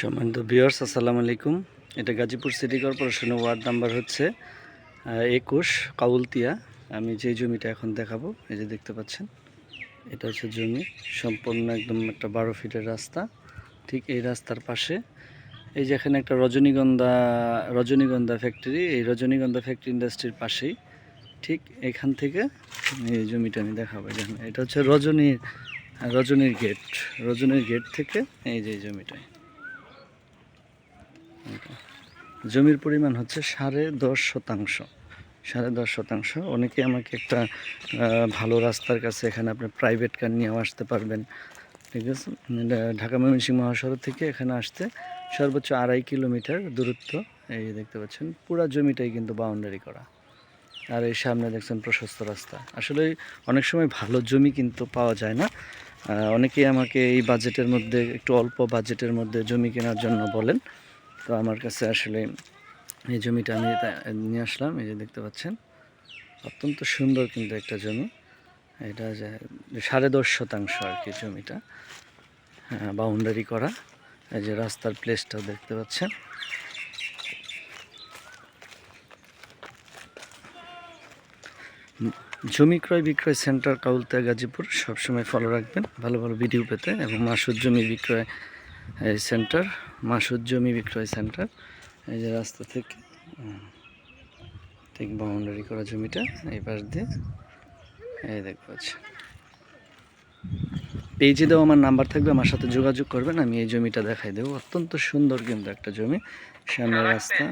সম্মানিত বিয়ার্স আসসালামু আলাইকুম। এটা গাজীপুর সিটি কর্পোরেশনের ওয়ার্ড নাম্বার হচ্ছে একুশ কাউলতিয়া। আমি যে জমিটা এখন দেখাবো, এই যে দেখতে পাচ্ছেন, এটা হচ্ছে জমি। সম্পূর্ণ একদম একটা বারো ফিটের রাস্তা। ঠিক এই রাস্তার পাশে, এই যে এখানে একটা রজনীগন্ধা রজনীগন্ধা ফ্যাক্টরি এই রজনীগন্ধা ফ্যাক্টরি ইন্ডাস্ট্রির পাশেই। ঠিক এখান থেকে এই জমিটা আমি দেখাবো যেখানে এটা হচ্ছে রজনী রজনীর গেট রজনীর গেট থেকে এই যে এই জমিটায় জমির পরিমাণ হচ্ছে সাড়ে দশ শতাংশ। সাড়ে দশ শতাংশ। অনেকে আমাকে একটা ভালো রাস্তার কাছে এখানে আপনি প্রাইভেট কার নিয়েও আসতে পারবেন। ঠিক আছে? এটা ঢাকা ময়মনসিংহ মহাসড়ক থেকে এখানে আসতে সর্বোচ্চ আড়াই কিলোমিটার দূরত্ব। এই দেখতে পাচ্ছেন, পুরা জমিটাই কিন্তু বাউন্ডারি করা। আর এই সামনে দেখছেন প্রশস্ত রাস্তা। আসলে অনেক সময় ভালো জমি কিন্তু পাওয়া যায় না। অনেকেই আমাকে এই বাজেটের মধ্যে, একটু অল্প বাজেটের মধ্যে জমি কেনার জন্য বলেন। তো আমার কাছে আসলে এই জমিটা আমি নিয়ে আসলাম, এই যে দেখতে পাচ্ছেন। অত্যন্ত সুন্দর কিন্তু একটা জমি। এটা যে সাড়ে দশ শতাংশ আর কি জমিটা। বাউন্ডারি করা। এই যে রাস্তার প্লেসটাও দেখতে পাচ্ছেন। জমি ক্রয় বিক্রয় সেন্টার কাউলতা, গাজীপুর। সবসময় ফলো রাখবেন। ভালো ভালো ভিডিও পেতে এবং মাসুদ জমি বিক্রয় সেন্টার মাসুদ জমি বিক্রয় সেন্টার। এই যে রাস্তা থেকে ঠিক বাউন্ডারি করা জমিটা এই পাশ দিয়ে। এই দেখতে পাচ্ছি পেজে দেওয়া আমার নাম্বার থাকবে আমার সাথে যোগাযোগ করবেন আমি এই জমিটা দেখাই দেবো। অত্যন্ত সুন্দর কিন্তু একটা জমি সামনে রাস্তা।